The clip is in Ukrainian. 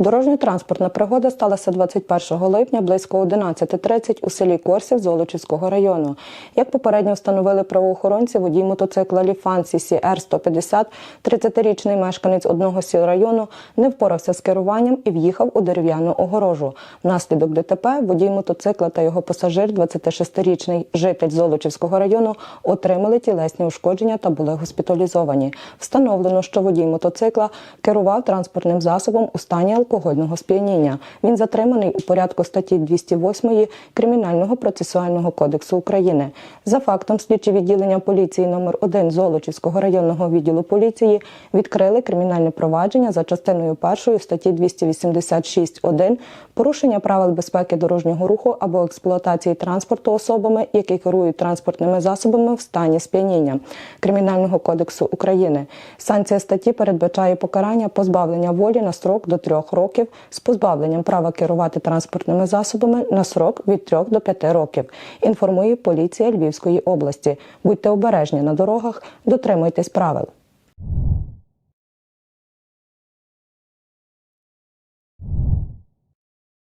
Дорожньо-транспортна пригода сталася 21 липня близько 11.30 у селі Корсів Золочівського району. Як попередньо встановили правоохоронці, водій мотоцикла Ліфан CCR 150, 30-річний мешканець одного сіл району, не впорався з керуванням і в'їхав у дерев'яну огорожу. Внаслідок ДТП водій мотоцикла та його пасажир, 26-річний житель Золочівського району, отримали тілесні ушкодження та були госпіталізовані. Встановлено, що водій мотоцикла керував транспортним засобом у стані алкогольного сп'яніння. Він затриманий у порядку статті 208 Кримінального процесуального кодексу України. За фактом слідчі відділення поліції номер 1 Золочівського районного відділу поліції відкрили кримінальне провадження за частиною першої статті 286.1 порушення правил безпеки дорожнього руху або експлуатації транспорту особами, які керують транспортними засобами в стані сп'яніння Кримінального кодексу України. Санкція статті передбачає покарання позбавлення волі на строк до трьох років з позбавленням права керувати транспортними засобами на срок від 3 до 5 років. Інформує поліція Львівської області. Будьте обережні на дорогах, дотримуйтесь правил.